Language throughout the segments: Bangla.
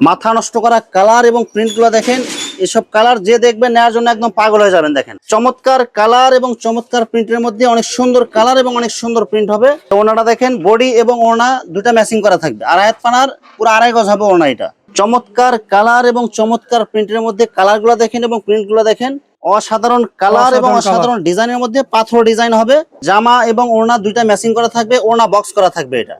মাথা নষ্ট করা কালার এবং প্রিন্টগুলো দেখেন এসব কালার যে দেখবেন নেওয়ার জন্য একদম পাগল হয়ে যাবেন দেখেন। চমৎকার কালার এবং চমৎকার প্রিন্টের মধ্যে অনেক সুন্দর কালার এবং অনেক সুন্দর প্রিন্ট হবে। ওনাটা দেখেন বডি এবং ওনা দুটা ম্যাচিং করা থাকবে। আর আয়াত পানার পুরো আড়াই গজ হবে ওনা এটা। চমৎকার কালার এবং চমৎকার প্রিন্টের মধ্যে কালার কালারগুলো দেখেন এবং প্রিন্ট প্রিন্টগুলো দেখেন অসাধারণ কালার এবং অসাধারণ ডিজাইনের মধ্যে পাথর ডিজাইন হবে। জামা এবং ওড়না দুইটা ম্যাচিং করা থাকবে ওড়না বক্স করা থাকবে এটা।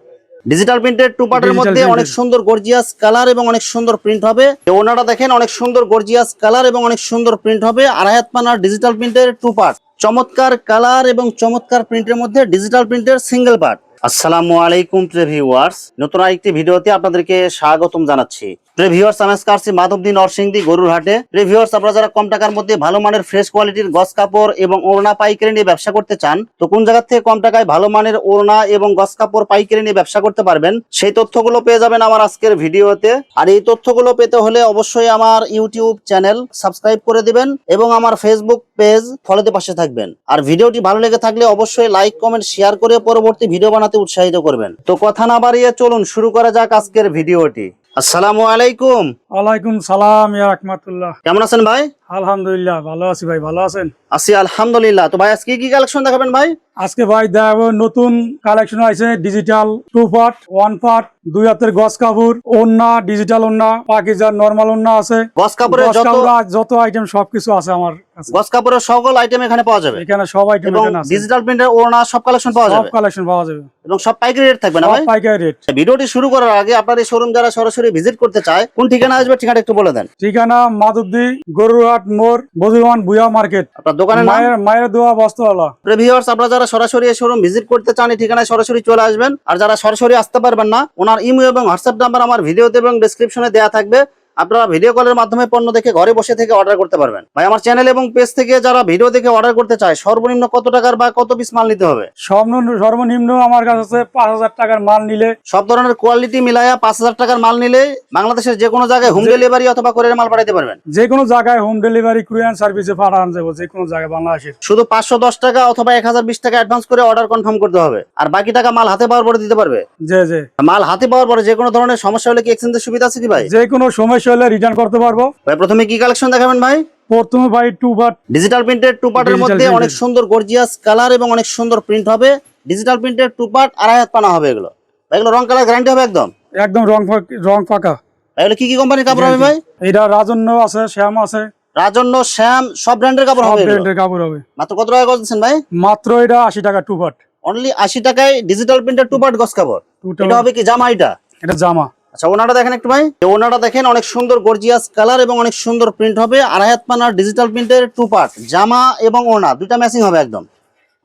ডিজিটাল প্রিন্টের টু পার্টের মধ্যে অনেক সুন্দর গর্জিয়াস কালার এবং অনেক সুন্দর প্রিন্ট হবে। ওনারা দেখেন অনেক সুন্দর গর্জিয়াস কালার এবং অনেক সুন্দর প্রিন্ট হবে। আড়াইহাত পানার ডিজিটাল প্রিন্টের টু পার্ট চমৎকার কালার এবং চমৎকার প্রিন্টের মধ্যে ডিজিটাল প্রিন্টের সিঙ্গেল পার্ট আসসালামু আলাইকুম প্রিভিউয়ার্স নতুন আরেকটি ভিডিওতে আপনাদেরকে স্বাগতম জানাচ্ছি। প্রিভিউয়ার্স আমি আসছি মাধবদী নরসিংদী গরুর হাটে। প্রিভিউয়ার্স আপনারা যারা কম টাকার মধ্যে ভালো মানের ফ্রেশ কোয়ালিটির গস কাপড় এবং ওড়না, পাইকারি নিয়ে ব্যবসা করতে চান, তো কোন জায়গা থেকে কম টাকায় ভালো মানের ওড়না এবং গস কাপড়, পাইকারি নিয়ে ব্যবসা করতে পারবেন, সেই তথ্যগুলো পেয়ে যাবেন আমার আজকের ভিডিওতে। আর এই তথ্যগুলো পেতে হলে অবশ্যই আমার ইউটিউব চ্যানেল সাবস্ক্রাইব করে দিবেন এবং আমার ফেসবুক পেজ ফলোতে পাশে থাকবেন। আর ভিডিওটি ভালো লেগে থাকলে অবশ্যই লাইক কমেন্ট শেয়ার করে পরবর্তী ভিডিও বানাতে উৎসাহিত করবেন। তো কথা না বাড়িয়ে চলুন, শুরু করা যাক আজকের ভিডিওটি। আসসালামু আলাইকুম। ওয়ালাইকুম সালাম ইয়া রহমাতুল্লাহ। কেমন আছেন ভাই? আলহামদুলিল্লাহ ভালো আছি ভাই ভালো আছেন? আছি আলহামদুলিল্লাহ। তো ভাই আজকে কি কালেকশন দেখাবেন ভাই? আজকে ভাই দেখাবো নতুন কালেকশন আছে digital two part one part দুই হাতের গস কাপড় ওন্না ডিজিটাল ওন্না পাকিজার নর্মাল ওন্না আছে। গস কাপড়ের যত যত আইটেম সবকিছু আছে আমার কাছে। গস কাপড়ের সকল আইটেম এখানে পাওয়া যাবে। এখানে সব আইটেম এখানে আছে। ডিজিটাল প্রিন্টের ওড়না সব কালেকশন পাওয়া যাবে। সব কালেকশন পাওয়া যাবে। এবং সব পাইকারি রেট থাকবে না ভাই? পাইকারি রেট ভিডিওটি শুরু করার আগে আপনার এই শোরুম যারা সরাসরি ভিজিট করতে চায় কোন ঠিকানা আসবে ঠিকানা একটু বলে দেন। ঠিকানা মাধবদী গরুহাট মোড় বজুরমান বুয়া মার্কেট। আপনার দোকানের নাম? মায়ের মায়ের দোয়া বস্ত্রওয়ালা প্রিভিউয়ার্স আপনারা যারা সরাসরি এই শোরুম ভিজিট করতে চান এই ঠিকানায় সরাসরি চলে আসবেন। আর যারা সরাসরি আসতে পারবেন না ওনার ইমেল এবং হোয়াটসঅ্যাপ নাম্বার আমার ভিডিওতে এবং ডেসক্রিপশনে দেওয়া থাকবে। আপনারা ভিডিও কলের মাধ্যমে পণ্য দেখে ঘরে বসে থেকে অর্ডার করতে পারবেন। ভাই আমার চ্যানেল এবং পেজ থেকে যারা ভিডিও দেখে অর্ডার করতে চায় সর্বনিম্ন কত টাকার বা কত পিস মাল নিতে হবে? সর্বনিম্ন সর্বনিম্ন আমার কাছে আছে পাঁচ হাজার টাকার মাল নিলে সব ধরনের কোয়ালিটি মিলায়া পাঁচ হাজার টাকার মাল নিলে বাংলাদেশের যে কোনো জায়গায় হোম ডেলিভারি অথবা করে মাল পাঠাতে পারবেন। যে কোনো জায়গায় হোম ডেলিভারি কুরিয়ান সার্ভিসে পাঠানো যাব যে কোনো জায়গায় বাংলাদেশের। শুধু পাঁচশো দশ টাকা অথবা এক হাজার বিশ টাকা অ্যাডভান্স করে অর্ডার কনফার্ম করতে হবে। আর বাকি টাকা মাল হাতে পাওয়ার পরে দিতে পারবে। যে যে। মাল হাতে পাওয়ার পরে যে কোনো ধরনের সমস্যা হলে কি এক্সচেঞ্জের সুবিধা আছে কি ভাই? যে কোনো সমস্যা হলে রিটার্ন করতে পারব। ভাই প্রথমে কি কালেকশন দেখাবেন ভাই? প্রথমে ভাই টু বাট ডিজিটাল প্রিন্টের টু পার্টের মধ্যে অনেক সুন্দর গর্জিয়াস কালার এবং অনেক সুন্দর প্রিন্ট হবে। ডিজিটাল প্রিন্টের টু পার্ট আড়াই হাত পানা হবে এগুলো। এগুলো রং কালার গ্যারান্টি হবে একদম? একদম রং রং ফাঁকা এগুলো কি কি কোম্পানির কাপড় হবে ভাই? এটা রাজন্য আছে শ্যাম আছে। রাজন্য শ্যাম সব ব্র্যান্ডের কাপড় হবে ব্র্যান্ডের কাপড় হবে। মাত্র কত টাকা দিচ্ছেন ভাই? মাত্র এটা আশি টাকা টু বাট অনলি আশি টাকায় ডিজিটাল প্রিন্টের টু পার্ট গস কাপড়। এটা হবে কি জামা এটা? এটা জামা। আচ্ছা ওনাটা দেখেন একটু ভাই। ওনাটা দেখেন অনেক সুন্দর গর্জিয়াস কালার এবং অনেক সুন্দর প্রিন্ট হবে। আড়াই হাত পানার ডিজিটাল প্রিন্টের টু পার্ট জামা এবং ওনা দুটা ম্যাচিং হবে একদম।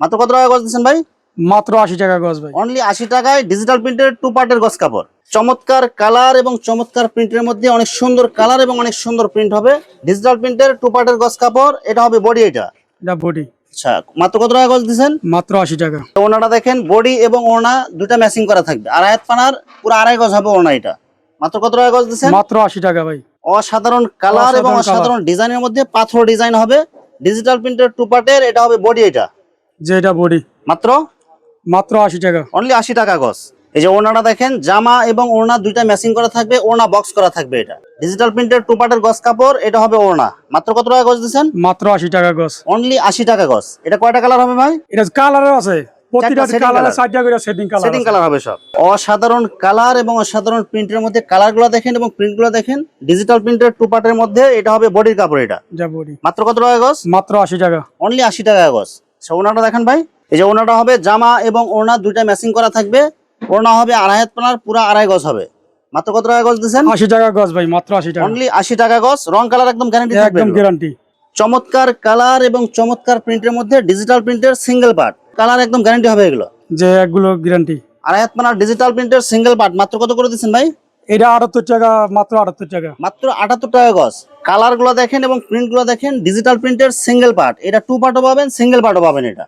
মাত্র কত টাকা গজ দিচ্ছেন ভাই? মাত্র আশি টাকা গজ ভাই। অনলি আশি টাকায় ডিজিটাল প্রিন্টের টু পার্টের গস কাপড়। চমৎকার কালার এবং চমৎকার প্রিন্টের মধ্যে অনেক সুন্দর কালার এবং অনেক সুন্দর প্রিন্ট হবে। ডিজিটাল প্রিন্টের টু পার্টের গস কাপড় এটা হবে বডি এটা। এটা বডি আচ্ছা মাত্র কত টাকা গজ দিচ্ছেন মাত্র আশি টাকা। ওনাটা দেখেন বডি এবং ওনা দুটা ম্যাচিং করা থাকবে। আড়াই হাত পানার পুরো আড়াই গজ হবে ওনা এটা। মাত্র কত টাকা গজ দিচ্ছেন মাত্র আশি টাকা ভাই। অসাধারণ কালার এবং অসাধারণ ডিজাইনের মধ্যে পাথর ডিজাইন হবে। ডিজিটাল প্রিন্টের টু পার্টের এটা হবে বডি এটা। যে এটা বডি মাত্র? মাত্র আশি টাকা। অনলি আশি টাকা গজ। এই যে ওড়নাটা দেখেন জামা এবং ওড়না দুইটা ম্যাচিং করা থাকবে ওড়না বক্স করা থাকবে এটা। ডিজিটাল প্রিন্টের টু পার্টের গজ কাপড় এটা হবে ওড়না। মাত্র কত টাকা গজ দিচ্ছেন? মাত্র আশি টাকা গজ। অনলি আশি টাকা গজ। এটা কয়টা কালার হবে ভাই? এটা কালারও আছে। প্রতিটা কালারে colour। চারটা সেটিং কালার সেটিং কালার হবে সব। অসাধারণ কালার এবং অসাধারণ প্রিন্টের মধ্যে কালারগুলো দেখেন এবং প্রিন্টগুলো দেখেন। ডিজিটাল প্রিন্টের টু পার্টের মধ্যে এটা হবে বডির কাপড় এটা। মাত্র কত টাকা গজ? মাত্র আশি টাকা। অনলি আশি টাকা গজ। আচ্ছা ওনাটা দেখেন ভাই। এই যে ওনাটা হবে জামা এবং ওড়না দুইটা ম্যাচিং করা থাকবে। ওড়না হবে আড়াই হাত পানার পুরো আড়াই গজ হবে। মাত্র কত টাকা গজ দিচ্ছেন আশি টাকা গজ ভাই মাত্র আশি টাকা। অনলি আশি টাকা গজ রং কালার একদম গ্যারান্টি একদম গ্যারান্টি চমৎকার কালার এবং চমৎকার প্রিন্টের মধ্যে ডিজিটাল প্রিন্টের সিঙ্গেল পার্ট কালার একদম গ্যারান্টি হবে এগুলো। যে একগুলো গ্যারান্টি আড়াই হাত পানার ডিজিটাল প্রিন্টের সিঙ্গেল পার্ট মাত্র কত করে দিচ্ছেন ভাই? এটা আটাত্তর টাকা মাত্র আটাত্তর টাকা। মাত্র আটাত্তর টাকা গজ। কালারগুলো দেখেন এবং প্রিন্টগুলো দেখেন ডিজিটাল প্রিন্টের সিঙ্গেল পার্ট এটা টু পার্টও পাবেন সিঙ্গেল পার্টও পাবেন এটা।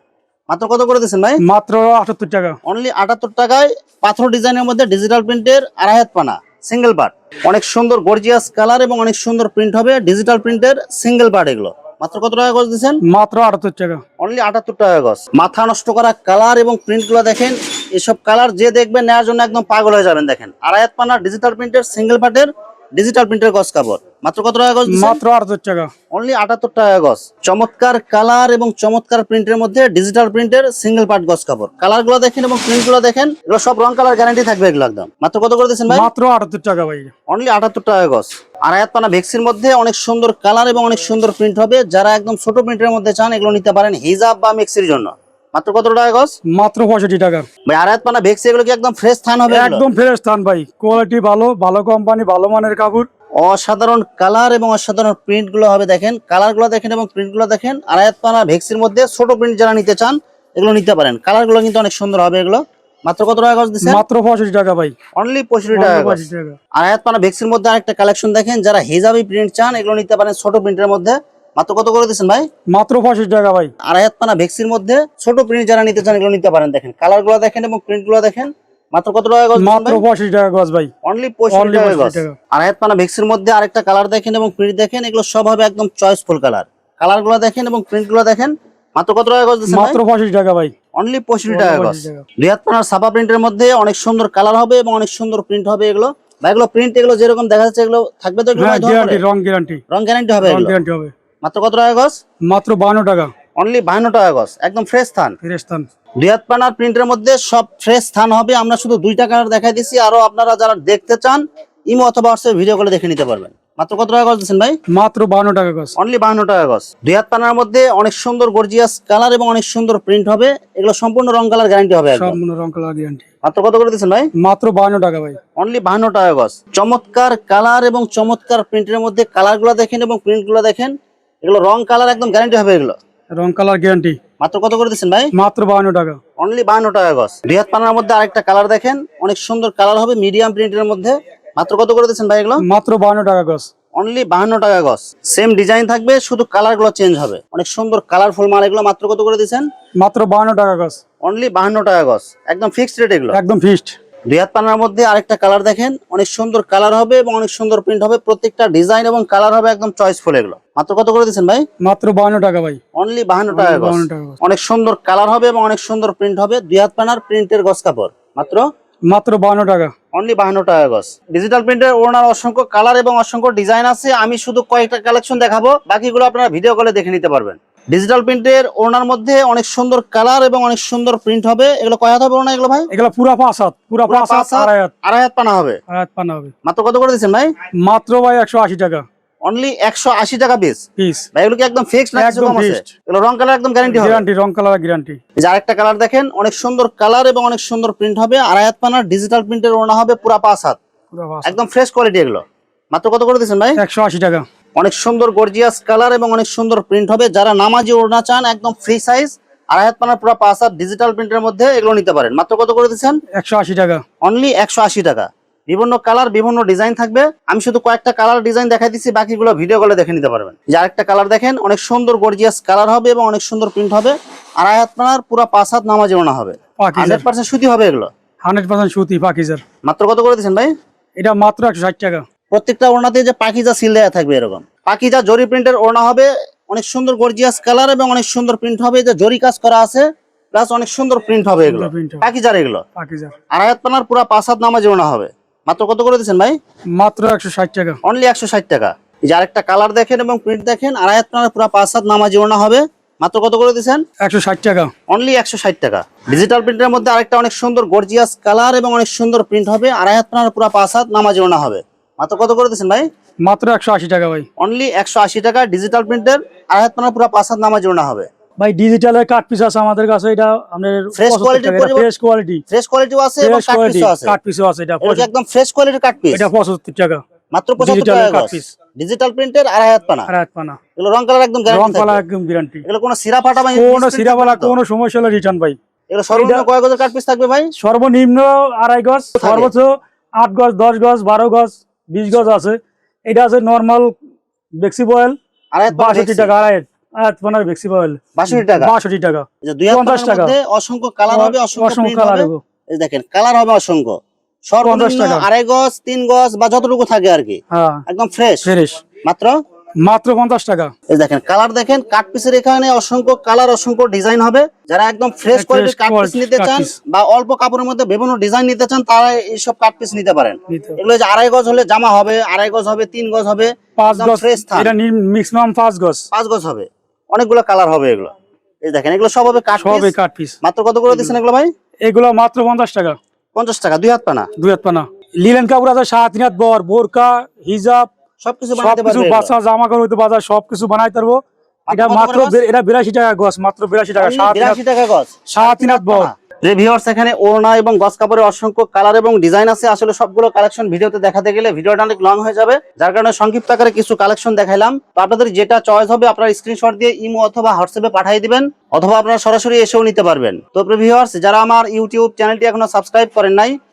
মাত্র কত করে দিচ্ছেন ভাই? মাত্র আটাত্তর টাকা। অনলি আটাত্তর টাকায় পাথর ডিজাইনের মধ্যে ডিজিটাল প্রিন্টের আড়াই হাত পানা সিঙ্গেল পার্ট অনেক সুন্দর গর্জিয়াস কালার এবং অনেক সুন্দর প্রিন্ট হবে ডিজিটাল প্রিন্টের সিঙ্গেল পার্ট এগুলো। মাত্র কত টাকা গজ দিচ্ছেন মাত্র আটাত্তর টাকা। অনলি আটাত্তর টাকা গজ। মাথা নষ্ট করা কালার এবং প্রিন্টগুলো দেখেন এসব কালার যে দেখবেন নেওয়ার জন্য একদম পাগল হয়ে যাবেন দেখেন। আড়াই হাত পানা ডিজিটাল প্রিন্টের সিঙ্গেল পার্টের ডিজিটাল প্রিন্টের গস কাপড়। মাত্র কত টাকা গজ মাত্র আটশো টাকা। অনলি আটাত্তর টাকা গজ চমৎকার কালার এবং চমৎকার প্রিন্টের মধ্যে ডিজিটাল প্রিন্টের সিঙ্গেল পার্ট গস কাপড়। কালারগুলো দেখেন এবং প্রিন্টগুলো দেখেন এগুলো সব রং কালার গ্যারান্টি থাকবে এগুলো একদম। মাত্র কত করে দিচ্ছেন ভাই? মাত্র আটাত্তর টাকা ভাই। অনলি আটাত্তর টাকা গজ আর আয়াত পানা ভেক্সির মধ্যে অনেক সুন্দর কালার এবং অনেক সুন্দর প্রিন্ট হবে। যারা একদম ছোট প্রিন্টের মধ্যে চান এগুলো নিতে পারেন হিজাব বা মিক্সির জন্য। মাত্র কত টাকা গজ? মাত্র পঁয়ষট্টি টাকা। ভাই আয়াত পানা ভেক্সি এগুলো কি একদম ফ্রেশ থান হবে একদম ফ্রেশ স্থান ভাই। কোয়ালিটি ভালো ভালো কোম্পানি ভালো মানের কাপড়। অসাধারণ কালার এবং অসাধারণ প্রিন্টগুলো হবে দেখেন। কালারগুলো দেখেন এবং প্রিন্টগুলো দেখেন। আড়াইয়াত পানা ভেক্সির মধ্যে ছোট প্রিন্ট যারা নিতে চান এগুলো নিতে পারেন। কালারগুলো কিন্তু অনেক সুন্দর হবে এগুলো। মাত্র কত টাকা গজ দিচ্ছেন? মাত্র পঁয়ষট্টি টাকা ভাই। অনলি পঁয়ষট্টি টাকা আড়াইয়াত পানা ভেক্সির মধ্যে আরেকটা কালেকশন দেখেন। যারা হেজাবি প্রিন্ট চান এগুলো নিতে পারেন ছোট প্রিন্টের মধ্যে। মাত্র কত করে দিচ্ছেন ভাই? মাত্র পঁয়ষট্টি টাকা ভাই। আড়াইয়াত পানা ভেক্সির মধ্যে ছোট প্রিন্ট যারা নিতে চান এগুলো নিতে পারেন দেখেন। কালারগুলো দেখেন এবং প্রিন্টগুলো দেখেন। মাত্র কত টাকা গজ মাত্র পঁয়ষট্টি টাকা গজ ভাই। অনলি পঁয়ষট্টি Only টাকা গজ। টাকা। আড়াইয়াত পানা ভেক্সির মধ্যে আরেকটা কালার দেখেন এবং প্রিন্ট দেখেন এগুলো সব হবে একদম চয়েসফুল কালার কালারগুলো দেখেন এবং প্রিন্টগুলো দেখেন মাত্র কত টাকা গজ দিচ্ছেন মাত্র পঁয়ষট্টি টাকা ভাই। অনলি পঁয়ষট্টি টাকা গজ। 65। দুই হাত পানার সাপা প্রিন্টের মধ্যে অনেক সুন্দর কালার হবে এবং অনেক সুন্দর প্রিন্ট হবে এগুলো। বা এগুলো প্রিন্ট এগুলো যেরকম দেখা যাচ্ছে এগুলো থাকবে তো এগুলো হ্যাঁ ভাই পড়ে? রং গ্যারান্টি রং গ্যারান্টি হবে রং গ্যারান্টি হবে। মাত্র কত টাকা গজ? মাত্র বান্ন টাকা। অনলি বাহান্ন টাকা গজ। একদম ফ্রেশ থান ফ্রেশ স্থান দুই হাত পানার প্রিন্টের মধ্যে সব ফ্রেশ স্থান হবে। আমরা শুধু দুইটা কালার দেখাই দিচ্ছি আরও আপনারা যারা দেখতে চান ইমো অথবা হোয়াটসঅ্যাপে ভিডিও করে দেখে নিতে পারবেন। মাত্র কত টাকা গজ দিচ্ছেন ভাই? মাত্র বান্ন টাকা গজ। অনলি বাহান্ন টাকা গজ। দুই হাত পানার মধ্যে অনেক সুন্দর গর্জিয়াস কালার এবং অনেক সুন্দর প্রিন্ট হবে। এগুলো সম্পূর্ণ রং কালার গ্যারান্টি হবে সম্পূর্ণ রং কালার গ্যারান্টি মাত্র কত করে দিচ্ছেন ভাই? মাত্র বান্ন টাকা ভাই। অনলি বাহান্ন টাকা গজ। চমৎকার কালার এবং চমৎকার প্রিন্টের মধ্যে কালারগুলো দেখেন এবং প্রিন্টগুলো দেখেন। এগুলো রং কালার একদম গ্যারান্টি হবে এগুলো। রং কালার গ্যারান্টি মাত্র কত করে দিচ্ছেন ভাই? মাত্র বান্ন টাকা। অনলি বাহান্ন টাকা দুই হাত পানার মধ্যে আরেকটা কালার দেখেন অনেক সুন্দর কালার হবে মিডিয়াম প্রিন্টের মধ্যে। মাত্র কত করে দিচ্ছেন ভাই এগুলো? মাত্র বান্ন টাকা গজ। অনলি বাহান্ন টাকা গজ। সেম ডিজাইন থাকবে শুধু কালারগুলো চেঞ্জ হবে। অনেক সুন্দর কালারফুল মাল এগুলো মাত্র কত করে দিচ্ছেন? মাত্র বান্ন টাকা গজ। অনলি বাহান্ন টাকা গজ। একদম ফিক্সড রেট এগুলো। একদম ফিস্ট দুই হাত পানার মধ্যে আরেকটা কালার দেখেন। অনেক সুন্দর কালার হবে এবং অনেক সুন্দর প্রিন্ট হবে। প্রত্যেকটা ডিজাইন এবং কালার হবে একদম চয়েসফুল এগুলো। মাত্র কত করে দিচ্ছেন ভাই? মাত্র বান্ন টাকা ভাই। অনলি বাহান্ন টাকা অনেক সুন্দর কালার হবে এবং অনেক সুন্দর প্রিন্ট হবে। দুই হাত পানার প্রিন্টের গজ কাপড়। মাত্র? মাত্র বান্ন টাকা। অনলি বাহান্ন টাকা গজ। ডিজিটাল প্রিন্টের ওনার অসংখ্য কালার এবং অসংখ্য ডিজাইন আছে। আমি শুধু কয়েকটা কালেকশন দেখাবো। বাকিগুলো আপনারা ভিডিও কলে দেখে নিতে পারবেন। ডিজিটাল প্রিন্টের ওনার মধ্যে অনেক সুন্দর কালার এবং অনেক সুন্দর প্রিন্ট হবে। এগুলো কয় হাত হবে ওনা এগুলো ভাই? এগুলো পুরা পাঁচ হাত পুরা পাঁচ হাত? আড়াই হাত। আড়াই হাত পানা হবে। আড়াই হাত পানা হবে। মাত্র কত করে দিচ্ছেন ভাই? মাত্র ভাই একশো আশি টাকা। অনলি একশো আশি টাকা পিস পিস ভাই এগুলো কি একদম ফিক্সড না একদম এগুলো রং কালার একদম গ্যারান্টি হবে। গ্যারান্টি রং কালার গ্যারান্টি এই যে আরেকটা কালার দেখেন অনেক সুন্দর কালার এবং অনেক সুন্দর প্রিন্ট হবে। আড়াই হাত পানার ডিজিটাল প্রিন্টের ওনা হবে পুরা পাঁচ হাত। একদম ফ্রেশ কোয়ালিটি এগুলো। মাত্র কত করে দিচ্ছেন ভাই? একশো আশি টাকা। অনেক সুন্দর গর্জিয়াস কালার এবং অনেক সুন্দর প্রিন্ট হবে। যারা নামাজি ওড়না চান একদম ফ্রি সাইজ আড়াই হাত পানার পুরো পাঁচ হাত ডিজিটাল প্রিন্টের মধ্যে এগুলো নিতে পারেন। মাত্র কত করে দিচ্ছেন? একশো আশি টাকা। অনলি একশো আশি টাকা। বিভিন্ন কালার বিভিন্ন ডিজাইন থাকবে। আমি শুধু কয়েকটা কালার ডিজাইন দেখাই দিচ্ছি বাকিগুলো ভিডিও কলে দেখে নিতে পারবেন। যে আরেকটা কালার দেখেন অনেক সুন্দর গর্জিয়াস কালার হবে এবং অনেক সুন্দর প্রিন্ট হবে। আড়াই হাত পানার পুরো পাঁচ হাত নামাজি ওড়না হবে। হান্ড্রেড পার্সেন্ট সুতি হবে এগুলো। হান্ড্রেড পার্সেন্ট সুতি পাকিজার। মাত্র কত করে দিচ্ছেন ভাই? এটা মাত্র একশো ষাট টাকা। প্রত্যেকটা ওড়নাতে যে পাকিজা সিল দেওয়া থাকবে এরকম। পাকিজা জরি প্রিন্টের ওড়না হবে অনেক সুন্দর গর্জিয়াস কালার এবং অনেক সুন্দর প্রিন্ট হবে যে জরি কাজ করা আছে প্লাস অনেক সুন্দর প্রিন্ট হবে এগুলো। পাকিজার এগুলো। হাত পানার পুরো পাঁচ হাত নামাজ ওড়না হবে। মাত্র কত করে দিচ্ছেন ভাই? মাত্র একশো ষাট টাকা। অনলি একশো ষাট টাকা। এই যে আরেকটা কালার দেখেন এবং প্রিন্ট দেখেন হাত পানার পুরো পাঁচ হাত নামাজ ওড়না হবে। মাত্র কত করে দিচ্ছেন একশো ষাট টাকা। অনলি একশো ষাট টাকা। ডিজিটাল প্রিন্টের মধ্যে আরেকটা অনেক সুন্দর গর্জিয়াস কালার এবং অনেক সুন্দর প্রিন্ট হবে আড়াই হাত পানার পুরো পাঁচ হাত নামাজ ওড়না হবে। মাত্র কত করে দিচ্ছেন ভাই? মাত্র একশো আশি টাকা ভাই। অনলি একশো আশি টাকা ডিজিটাল প্রিন্টের আড়াই হাত পানার পুরো পাঁচ হাত ওড়না হবে। ভাই ডিজিটালের কাট পিস আছে আমাদের কাছে এটা আমাদের র পরিবর্তে- ফ্রেশ কোয়ালিটি ফ্রেশ কোয়ালিটিও আছে এবং ফ্রেশ কাট পিসও আছে। কাট পিসও আছে এটা একদম ফ্রেশ কোয়ালিটির কাট পিস এটা পঁচাত্তর টাকা। মাত্র পঁচাত্তর digital টাকা এর cut গজ piece। ডিজিটাল প্রিন্টের আড়াই হাত পানা। আড়াই হাত পানা। এগুলো রং কালার একদম গ্যারান্টি পালা থাকবে। একদম গ্যারান্টি এগুলো কোনো সিরা ফাটা বা কোনো না তো? কোনো সমস্যা হলে রিটার্ন ভাই। এগুলো সর্বনিম্ন কয় গজের কাট পিস থাকবে ভাই? সর্বনিম্ন আড়াই গজ সর্বোচ্চ আট গজ দশ গজ বারো গজ। বিশ গজ আছে। এটা আছে নর্মাল বেক্সি বয়েল বাষট্টি টাকা আড়াই আট বেক্সি বয়েল বাষট্টি টাকা? বাষট্টি টাকা। এই যে দুই হাত 50 পানার টাকা। অসংখ্য কালার হবে অসংখ্য কালার হবে। দেখেন কালার হবে অসংখ্য। সর্বনিম্ন। আড়াই গজ তিন গজ বা যতটুকু থাকে আর কি। হ্যাঁ। একদম ফ্রেশ ফ্রেশ মাত্র? মাত্র পঞ্চাশ টাকা। এই দেখেন কালার দেখেন কাট পিসের এখানে অসংখ্য কালার অসংখ্য ডিজাইন হবে। যারা একদম ফ্রেশ কোয়ালিটির কাট পিস নিতে চান বা অল্প কাপড়ের মধ্যে বিভিন্ন ডিজাইন নিতে চান তারা এইসব কাট পিস নিতে পারেন। এগুলো যে আড়াই গজ হলে জামা হবে আড়াই গজ হবে তিন গজ হবে পাঁচ গজ fresh থান। এটা ম্যাক্সিমাম পাঁচ গজ। পাঁচ গজ হবে। অনেকগুলো কালার হবে এগুলো। এই দেখেন এগুলো সব হবে কাট পিস কাট পিস মাত্র কত করে দিচ্ছেন এগুলো ভাই? এগুলো মাত্র পঞ্চাশ টাকা। পঞ্চাশ টাকা দুই হাত পানা। দুই হাত পানা। লিলেন কাপড় আছে সাত হাত বর বোরকা হিজাব সবকিছু বানাতে পারবে বাচ্চা জামা কাপড় হইতে বাজার সবকিছু বানাই পারব। এটা মাত্র এটা বিরাশি টাকা গছ মাত্র বিরাশি টাকা সাত হাত বিরাশি টাকা গজ সাত হাত যে ভিউয়ার্স এখানে ওড়না এবং গস কাপড়ের অসংখ্য কালার এবং ডিজাইন আছে। আসলে সবগুলো কালেকশন ভিডিওতে দেখাতে গেলে ভিডিওটা অনেক লং হয়ে যাবে। যার কারণে সংক্ষিপ্ত আকারে কিছু কালেকশন দেখাইলাম। তো আপনাদের যেটা চয়েস হবে আপনারা স্ক্রিনশট দিয়ে ইমো অথবা হোয়াটসঅ্যাপে পাঠিয়ে দিবেন অথবা আপনারা সরাসরি এসেও নিতে পারবেন। তো ভিউয়ার্স যারা আমার ইউটিউব চ্যানেলটি এখনও সাবস্ক্রাইব করেন নাই